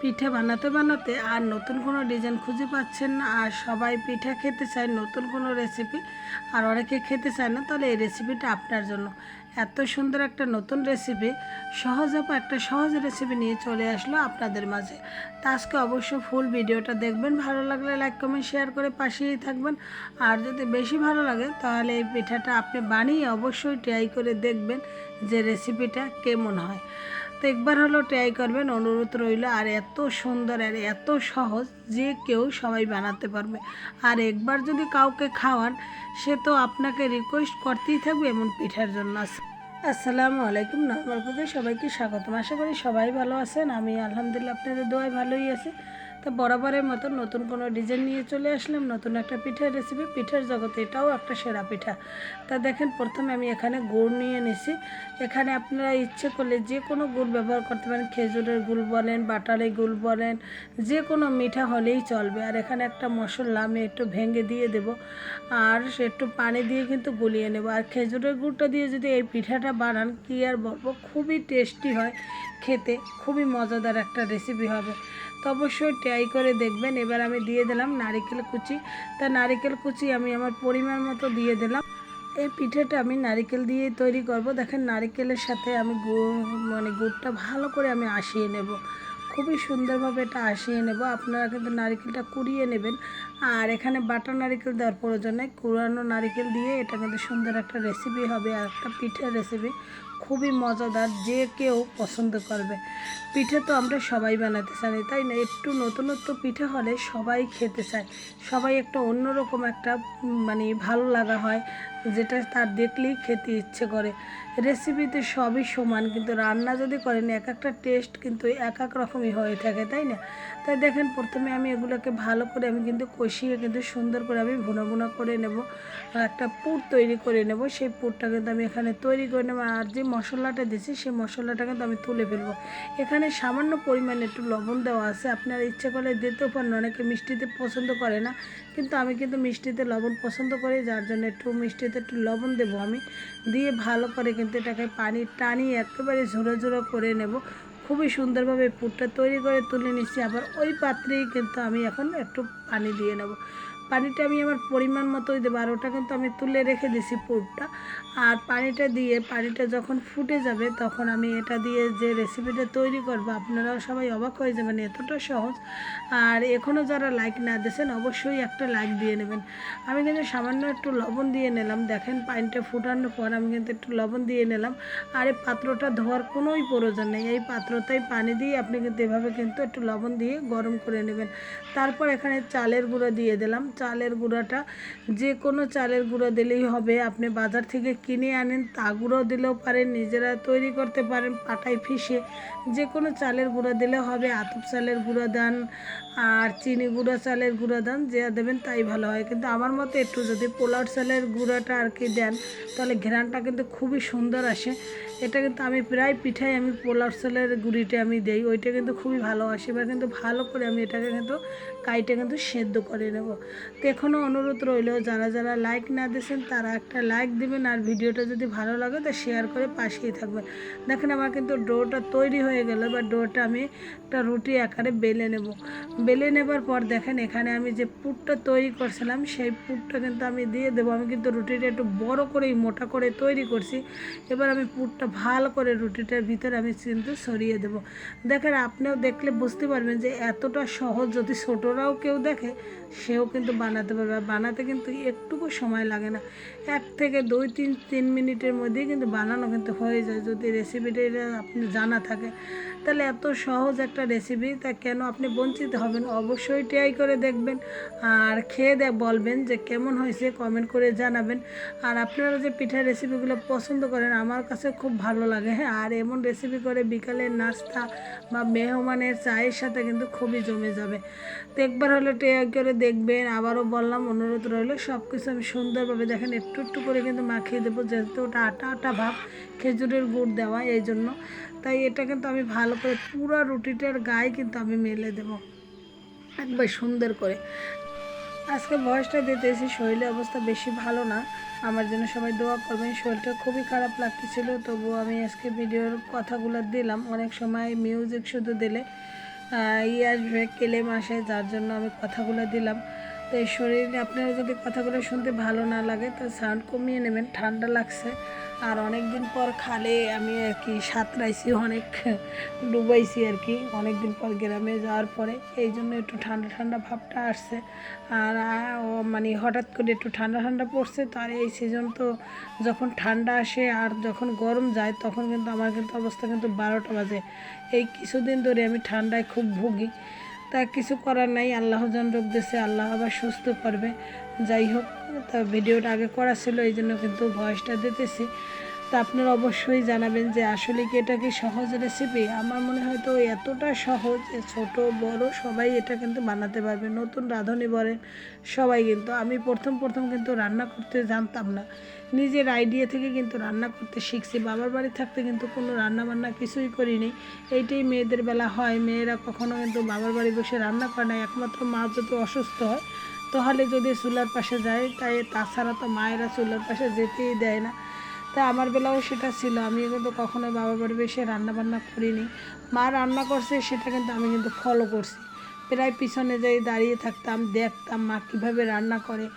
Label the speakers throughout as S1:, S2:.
S1: পিঠে বানাতে বানাতে আর নতুন কোনো ডিজাইন খুঁজে পাচ্ছেন না। আর সবাই পিঠা খেতে চায়, নতুন কোনো রেসিপি আর অনেকে খেতে চায় না, তাহলে এই রেসিপিটা আপনার জন্য। এত সুন্দর একটা নতুন রেসিপি সহজ একটা সহজ রেসিপি নিয়ে চলে আসলো আপনাদের মাঝে। তা আজকে অবশ্য ফুল ভিডিওটা দেখবেন, ভালো লাগলে লাইক কমেন্ট শেয়ার করে পাশেই থাকবেন। আর যদি বেশি ভালো লাগে, তাহলে এই পিঠাটা আপনি বানিয়ে অবশ্যই ট্রাই করে দেখবেন যে রেসিপিটা কেমন হয়। তো একবার হলো ট্রাই করবেন, অনুরোধ রইল। আর এত সুন্দর আর এত সহজ যে কেউ সবাই বানাতে পারবে। আর একবার যদি কাউকে খাওয়ান, সে তো আপনাকে রিকোয়েস্ট করতেই থাকবে এমন পিঠার জন্য। আসসালামু আলাইকুম নর্মাল কুকে সবাইকে স্বাগতম। আশা করি সবাই ভালো আছেন। আমি আলহামদুলিল্লাহ, আপনাদের দোয়াই ভালোই আছি। তো বরাবরের মতো নতুন কোনো ডিজাইন নিয়ে চলে আসলাম, নতুন একটা পিঠার রেসিপি পিঠার জগতে এটাও একটা সেরা পিঠা। তা দেখেন, প্রথমে আমি এখানে গুড় নিয়ে নিছি। এখানে আপনারা ইচ্ছে করলে যে কোনো গুড় ব্যবহার করতে পারেন। খেজুরের গুড় বলেন বাটারের গুড় বলেন, যে কোনো মিঠা হলেই চলবে। আর এখানে একটা মশলা আমি একটু ভেঙে দিয়ে দেব। আর একটু পানি দিয়ে কিন্তু গুলিয়ে নেব। আর খেজুরের গুড়টা দিয়ে যদি এই পিঠাটা বানান, কি আর বলব? খুবই টেস্টি হয়, খেতে। খুবই মজাদার একটা রেসিপি হবে। তো অবশ্যই ট্রাই করে দেখবেন। এবার আমি দিয়ে দিলাম নারিকেল কুচি। তা নারিকেল কুচি আমি আমার পরিমাণ মতো দিয়ে দিলাম। এই পিঠেটা আমি নারিকেল দিয়ে তৈরি করব। দেখেন নারিকেলের সাথে আমি গুড় মানে গুড়টা ভালো করে আমি আসিয়ে নেব। খুবই সুন্দরভাবে এটা আসিয়ে নেব। আপনারা কিন্তু নারিকেলটা কুড়িয়ে নেবেন। আর এখানে বাটা নারিকেল দেওয়ার প্রয়োজন নেই। কুড়ানো নারিকেল দিয়ে এটা কিন্তু সুন্দর একটা রেসিপি হবে আর একটা পিঠের রেসিপি খুবই মজাদার, যে কেউ পছন্দ করবে। পিঠে তো আমরা সবাই বানাতে চাই তাই না? একটু নতুনত্ব পিঠে হলে সবাই খেতে চায়। সবাই একটা অন্যরকম একটা মানে ভালো লাগা হয়। যেটা তার দেখলেই খেতে ইচ্ছে করে। রেসিপিতে সবই সমান, কিন্তু রান্না যদি করেন, এক একটা টেস্ট কিন্তু এক এক রকমই হয়ে থাকে, তাই না? তাই দেখেন, প্রথমে আমি এগুলোকে ভালো করে আমি কিন্তু কষিয়ে কিন্তু সুন্দর করে আমি ভুনা ভুনা করে নেব আর একটা পুর তৈরি করে নেব। সেই পুরটা কিন্তু আমি এখানে তৈরি করে নেব আর যে মশলাটা দিয়েছি, সেই মশলাটা কিন্তু আমি তুলে ফেলব। এখানে সামান্য পরিমাণে একটু লবণ দেওয়া আছে। আপনারা ইচ্ছে করলে দিতেও পারেন, অনেকে মিষ্টিতে পছন্দ করে না, কিন্তু আমি কিন্তু মিষ্টিতে লবণ পছন্দ করি, যার জন্য একটু মিষ্টিতে একটু লবণ দেবো আমি। দিয়ে ভালো করে কিন্তু এটাকে পানি টানিয়ে একেবারে ঝোড়ো ঝোড়ো করে নেব। খুবই সুন্দরভাবে পুরটা তৈরি করে তুলে নিচ্ছি। আবার ওই পাত্রেই কিন্তু আমি এখন একটু পানি দিয়ে নেব। পানিটা আমি আমার পরিমাণ মতোই দেবো, আর ওটা কিন্তু আমি তুলে রেখে দিছি পুরটা। আর পানিটা দিয়ে, পানিটা যখন ফুটে যাবে, তখন আমি এটা দিয়ে যে রেসিপিটা তৈরি করব, আপনারাও সবাই অবাক হয়ে যাবেন, এতটা সহজ। আর এখনও যারা লাইক না দিয়েছেন, অবশ্যই একটা লাইক দিয়ে নেবেন। আমি কিন্তু সামান্য একটু লবণ দিয়ে নিলাম। দেখেন পানিটা ফুটানোর পর আমি কিন্তু একটু লবণ দিয়ে নিলাম। আর এই পাত্রটা ধোয়ার কোনোই প্রয়োজন নেই। এই পাত্রটাই পানি দিয়ে আপনি কিন্তু এভাবে কিন্তু একটু লবণ দিয়ে গরম করে নেবেন। তারপর এখানে চালের গুঁড়ো দিয়ে দিলাম। চালের গুঁড়োটা। যে কোনো চালের গুঁড়ো দিলেই হবে। আপনি বাজার থেকে কিনে আনেন, তা গুঁড়ো দিলেও পারেন, নিজেরা তৈরি করতে পারেন পাটায় ফিসে। যে কোনো চালের গুঁড়ো দিলে হবে। আতপ চালের গুঁড়ো দেন, আর চিনি গুঁড়ো চালের গুঁড়ো দেন, যে দেবেন তাই ভালো হয়। কিন্তু আমার মতে একটু যদি পোলাও চালের গুঁড়োটা আর কি দেন, তাহলে ঘ্রানটা কিন্তু খুবই সুন্দর আসে। এটা কিন্তু আমি প্রায় পিঠাই আমি পোলাও চালের গুঁড়িটা আমি দেই। ওইটা কিন্তু খুবই ভালো আসে এবার কিন্তু ভালো করে আমি এটাকে কিন্তু কাইটে কিন্তু সেদ্ধ করে নেব। তো এখনও অনুরোধ রইল, যারা যারা লাইক না দিয়েছেন তারা একটা লাইক দিবেন আর ভিডিওটা যদি ভালো লাগে তা শেয়ার করে পাশেই থাকবেন। দেখেন আমার কিন্তু ডোটা তৈরি হয়ে গেল, এবার ডোটা আমি একটা রুটি আকারে বেলে নেব। বেলে নেবার পর দেখেন এখানে আমি যে পুরটা তৈরি করছিলাম সেই পুরটা কিন্তু আমি দিয়ে দেবো। আমি কিন্তু রুটিটা একটু বড় করেই মোটা করে তৈরি করছি। এবার আমি পুরটা ভালো করে রুটিটার ভিতরে আমি কিন্তু সরিয়ে দেবো। দেখেন, আপনিও দেখলে বুঝতে পারবেন যে এতটা সহজ যদি ছোটোরাও কেউ দেখে, সেও কিন্তু বানাতে পারবে। আর বানাতে কিন্তু একটুকু সময় লাগে না। এক থেকে দুই, তিন তিন মিনিটের মধ্যেই কিন্তু বানানো কিন্তু হয়ে যায়। যদি রেসিপিটা আপনি জানা থাকে তাহলে এত সহজ একটা রেসিপি তা কেন আপনি বঞ্চিত হবেন? অবশ্যই ট্রাই করে দেখবেন। আর খেয়ে দেখ বলবেন যে কেমন হয়েছে কমেন্ট করে জানাবেন। আর আপনারা যে পিঠার রেসিপিগুলো পছন্দ করেন, আমার কাছে খুব ভালো লাগে হ্যাঁ? আর এমন রেসিপি করে বিকালের নাস্তা বা মেহমানের চায়ের সাথে কিন্তু খুবই জমে যাবে। তো একবার হলে ট্রাই করে দেখবেন। আবারও বললাম, অনুরোধ রইল সব কিছু আমি সুন্দরভাবে দেখেন, একটু একটু করে কিন্তু মাখিয়ে দেবো, যেহেতু ওটা আটা আটা ভাব, খেজুরের গুড় দেওয়া, এই জন্য। তাই এটা কিন্তু আমি ভালো করে পুরো রুটিটার গায়ে কিন্তু আমি মেলে দেবো। একবার সুন্দর করে। আজকে বয়সটা দিতেছি শরীরের অবস্থা বেশি ভালো না। আমার জন্য সবাই দোয়া করবেন, শরীরটা খুবই খারাপ লাগতেছিল, তবুও আমি আজকে ভিডিওর কথাগুলো দিলাম। অনেক সময় মিউজিক শুধু দিলে ইয়ে আসবে কেলেম আসে যার জন্য আমি কথাগুলো দিলাম। এই শরীরে আপনারা যদি কথাগুলো শুনতে ভালো না লাগে তো সাউন্ড কমিয়ে নেবেন, ঠান্ডা লাগছে। আর অনেক দিন পর খালে আমি আর কি সাঁতরাইছি, অনেক ডুবাইছি আর কি। অনেক দিন পর গ্রামে যাওয়ার পরে এই জন্য একটু ঠান্ডা ঠান্ডা ভাবটা আসছে। আর মানে হঠাৎ করে একটু ঠান্ডা ঠান্ডা পড়ছে, তো আর এই সিজন তো যখন ঠান্ডা আসে আর যখন গরম যায়, তখন কিন্তু আমার কিন্তু অবস্থা কিন্তু বারোটা বাজে। এই কিছুদিন ধরে আমি ঠান্ডায় খুব ভুগি। তা কিছু করার নাই, আল্লাহ জন রোগ দিয়েছে, আল্লাহ আবার সুস্থ করবে। যাই হোক, তা ভিডিওটা আগে করা ছিল এই জন্য কিন্তু ভয়েসটা দিতেছি। তা আপনারা অবশ্যই জানাবেন যে আসলে কি এটা কি সহজ রেসিপি আমার মনে হয় তো এতটা সহজ ছোট, বড় সবাই এটা কিন্তু বানাতে পারবে। নতুন রাঁধুনি বলেন সবাই কিন্তু, আমি প্রথম প্রথম কিন্তু রান্না করতে জানতাম না। নিজের আইডিয়া থেকে কিন্তু রান্না করতে শিখছি। বাবার বাড়ি থাকতে কিন্তু কোনো রান্না বান্না কিছুই করিনি। এইটাই মেয়েদের বেলা হয়। মেয়েরা কখনো কিন্তু বাবার বাড়ি বসে রান্না করে না। একমাত্র মা যদি অসুস্থ হয়, তাহলে যদি চুলার পাশে যায়, তাই তাছাড়া তো মায়েরা চুলার পাশে যেতেই দেয় না। তা আমার বেলাও সেটা ছিল। আমি কিন্তু কখনোই বাবার বাড়ি বসে রান্না বান্না করিনি। মা রান্না করছে, সেটা কিন্তু আমি কিন্তু ফলো করছি। প্রায় পিছনে যাই দাঁড়িয়ে থাকতাম, দেখতাম মা কীভাবে রান্না করে।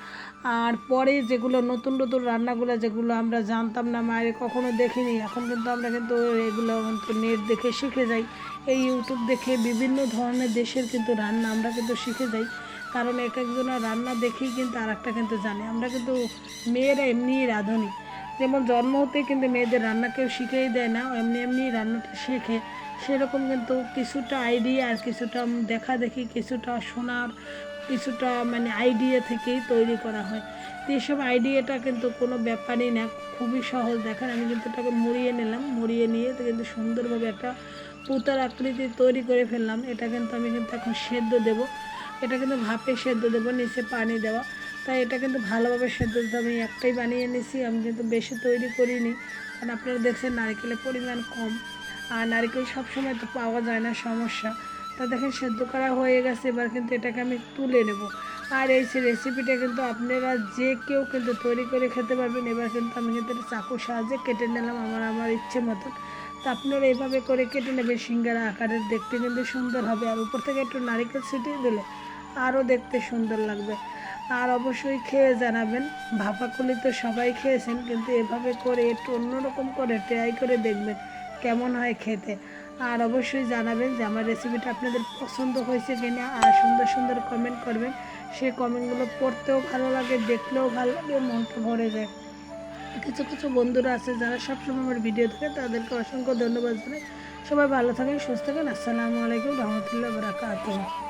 S1: আর পরে যেগুলো নতুন নতুন রান্নাগুলো, যেগুলো আমরা জানতাম না, মায়ের কখনো দেখিনি। এখন কিন্তু আমরা কিন্তু এগুলো কিন্তু নেট দেখে শিখে যাই। এই ইউটিউব দেখে বিভিন্ন ধরনের দেশের কিন্তু রান্না আমরা কিন্তু শিখে যাই। কারণ এক একজনের রান্না দেখেই কিন্তু আর একটা কিন্তু জানে। আমরা কিন্তু মেয়েরা এমনিই রাঁধুনি। যেমন জন্ম হতে কিন্তু মেয়েদের রান্না কেউ শিখেই দেয় না, এমনি এমনি রান্নাটা শেখে। সেরকম কিন্তু কিছুটা আইডিয়া আর কিছুটা দেখা দেখি, কিছুটা শোনার, কিছুটা মানে আইডিয়া থেকেই তৈরি করা হয়। তো এইসব আইডিয়াটা কিন্তু কোনো ব্যাপারই না, খুবই সহজ। দেখেন, আমি কিন্তু এটাকে মুড়িয়ে নিলাম, মুড়িয়ে নিয়ে তো কিন্তু সুন্দরভাবে একটা পুতার আকৃতি তৈরি করে ফেললাম। এটা কিন্তু আমি কিন্তু এখন সেদ্ধ দেবো। এটা কিন্তু ভাপে সেদ্ধ দেবো, নিচে পানি দেওয়া। তাই এটা কিন্তু ভালোভাবে সেদ্ধ। দিতে আমি একটাই বানিয়ে নিয়েছি আমি কিন্তু বেশি তৈরি করিনি। কারণ আপনারা দেখছেন নারকেলের পরিমাণ কম, আর নারকেল সবসময় তো পাওয়া যায় না, সমস্যা। তা দেখেন সেদ্ধ করা হয়ে গেছে, এবার কিন্তু এটাকে আমি তুলে নেব। আর এই রেসিপিটা কিন্তু আপনারা যে কেউ কিন্তু তৈরি করে খেতে পারবেন, এবার কিন্তু আমি কিন্তু চাকুর সাহায্যে কেটে নিলাম আমার আমার ইচ্ছে মতন। তা আপনারা এইভাবে করে কেটে নেবেন, সিঙ্গারা আকারের, দেখতে কিন্তু সুন্দর হবে। আর উপর থেকে একটু নারিকেল ছিটিয়ে দিলে আরও দেখতে সুন্দর লাগবে। আর অবশ্যই খেয়ে জানাবেন। ভাপাকুলি তো সবাই খেয়েছেন, কিন্তু এভাবে করে একটু অন্যরকম করে ট্রাই করে দেখবেন কেমন হয় খেতে। আর অবশ্যই জানাবেন যে আমার রেসিপিটা আপনাদের পছন্দ হয়েছে কিনা, আর সুন্দর সুন্দর কমেন্ট করবেন। সেই কমেন্টগুলো পড়তেও ভালো লাগে, দেখলেও ভালো লাগে, মনটা ভরে যায়। কিছু কিছু বন্ধুরা আছে যারা সবসময় আমার ভিডিও থাকে তাদেরকে অসংখ্য ধন্যবাদ জানাই। সবাই ভালো থাকেন, সুস্থ থাকেন। আসসালামু আলাইকুম রহমতুল্লাহ বরাকাতুহ।